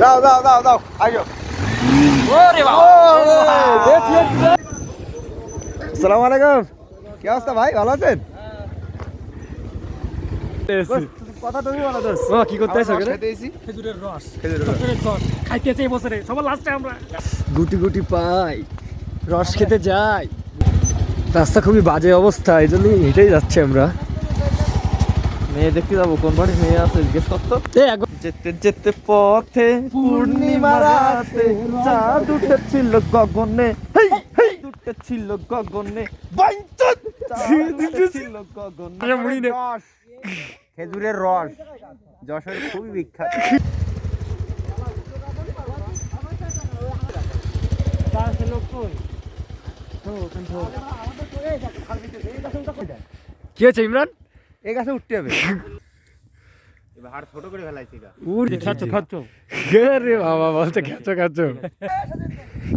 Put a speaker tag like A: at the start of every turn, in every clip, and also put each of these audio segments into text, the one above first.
A: দাও দাও দাও দাও আইও।
B: ওরে বাবা।
A: আসসালামু আলাইকুম। কি অবস্থা ভাই? ভালো আছেন? কথা তুমি বলো দোস্ত
B: ও কি করতে আছো
C: খেজুরের রস।
A: খেজুরের রস।
C: খেজুরের রস। খাইতেছে এই বছরে। সবার লাস্টে আমরা।
B: গুটি গুটি পাই। রস খেতে যাই। রাস্তা খুবই বাজে অবস্থা এই জন্যই হেঁটেই যাচ্ছি আমরা। মেয়ে দেখতে যাব কোন বাড়ি মেয়ে আছে জিজ্ঞেস করতো যেতে যেতে পথে পূর্ণিমা রাতে চাঁদ উঠেছিল গগনে। উঠেছিল গগনে।
A: খেজুরের রস। যশোর খুবই বিখ্যাত।
B: কি হয়েছে ইমরান?
A: এই গাছে উঠতে হবে।
B: উড়ে
C: খাচ্ছ খাচ্ছ?
B: রে বাবা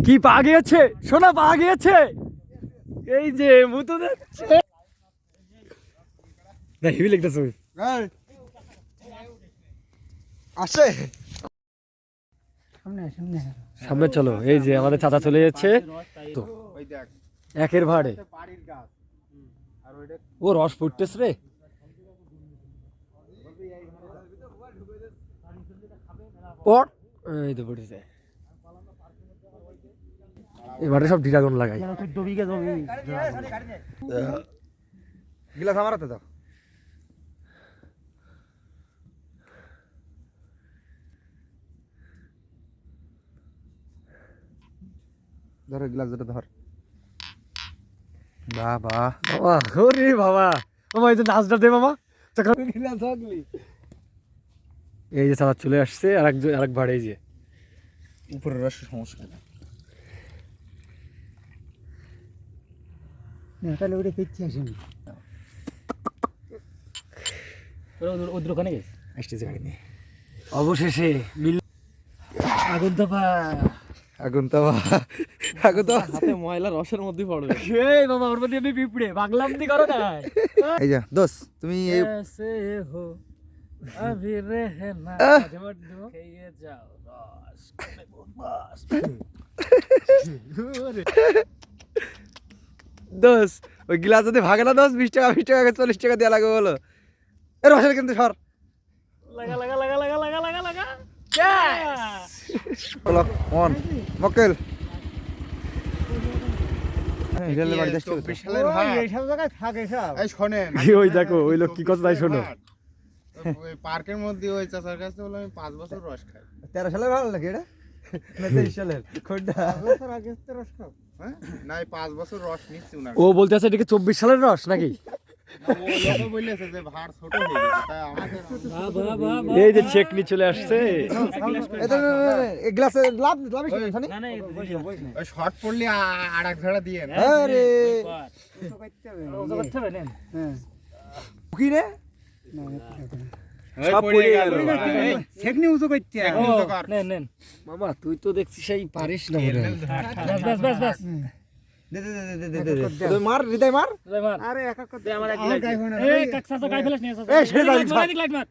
B: কি পা গিয়েছে সোনা পা গিয়েছে এই যে মুতো যাচ্ছে না হিবি লিখতেছ।
A: আসে।
B: সামনে চলো এই যে আমাদের চাচা চলে যাচ্ছে। তো একের ভাড়ে।
A: পাড়ির গাছ। আর ওইটা
B: ও রস ফুটতেছ রে। পর এই তো পড়েছে। এবারে সব ডিরাগন লাগাই।
A: গিলাস আমার হাতে দাও। ধর গ্লাস দুটো ধর। বাহ বাহ
B: বাবা ওরে বাবা। মামা এই যে নাচটা দে মামা
A: গ্লাস
B: এই যে চাঁদা চলে আসছে আর এক আর এক এই যে।
A: উপরের রাস্তা সমস্যা না
C: তাহলে ওটা পেতে আসেন।
B: অবশেষে মিল ময়লা রসের মধ্যে পড়বে। এই বাবা পিঁপড়ে। বাংলা করো না।
A: তুমি
C: अभी रहना
A: আহ!
C: খেয়ে যাও রস
A: দোস ওই গ্লাস যদি ভাগে না দোস বিশ টাকা বিশ টাকা চল্লিশ টাকা দেওয়া লাগবে বলো এ রসের কিন্তু সর
C: লাগা লাগা লাগা লাগা লাগা লাগা লাগা
A: বলো মন মক্কেল হিরালের বাড়িতে আসছে
D: চব্বিশ সালের ভাত।
C: এইসব জায়গায় থাকে সব
D: এই শোনেন
B: ওই দেখো ওই লোক কি কথা তাই শোনো
D: ওই পার্কের মধ্যে ওই চাচার কাছে বললাম আমি পাঁচ বছর রস খাই।
A: তেরো সালের ভালো লাগে এটা? তেইশ সালের। কোনটা
C: আগে রস খাও।
D: হ্যাঁ? না পাঁচ বছর রস নিচ্ছি উনার
B: ও বলতে আছে এটাকে চব্বিশ সালের রস নাকি?
D: হয়ে
B: এই যে চেকনি চলে আসছে।
A: এটা
D: শর্ট পড়লে আর এক ঝাড়া দিয়ে না
C: করতে হবে। নেন।
A: কি রে?
D: গেল।
A: গেল।
B: মামা তুই তো দেখছিস সেই পারিস না।
C: বাস বাস বাস বাস
A: দে দে দে দে দে দে দে। মার হৃদয় মার। আরে একা কর
C: আমার এক লাইট এই
A: এই,
C: মার।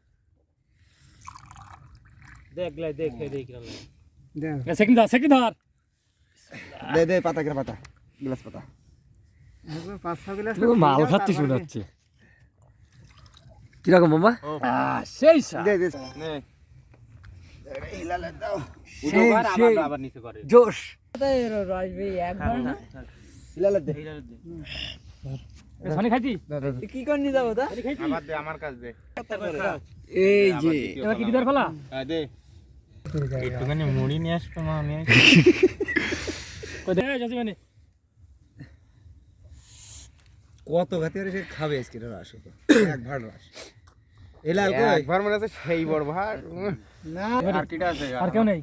C: দেখ লাইট দেখ এই দেখ দেখ সেকেন্ড ধর সেকেন্ড ধর।
A: দে দে পাতা করে পাতা গ্লাস পাতা।
B: মাল খাচ্ছিস মনে হচ্ছে কীরকম মামা? সেই জোশ। এই যে।
C: একটুখানি মুড়ি নিয়ে আসবে মা যাচ্ছি মানে
A: কত ঘাতে সে খাবে আজকে রস এক ভাড় রস এলাল কই?
D: একবার মনে আছে সেই বড় ভাড়
A: না।
D: আর কিটা আছে?
C: আর কেউ নেই।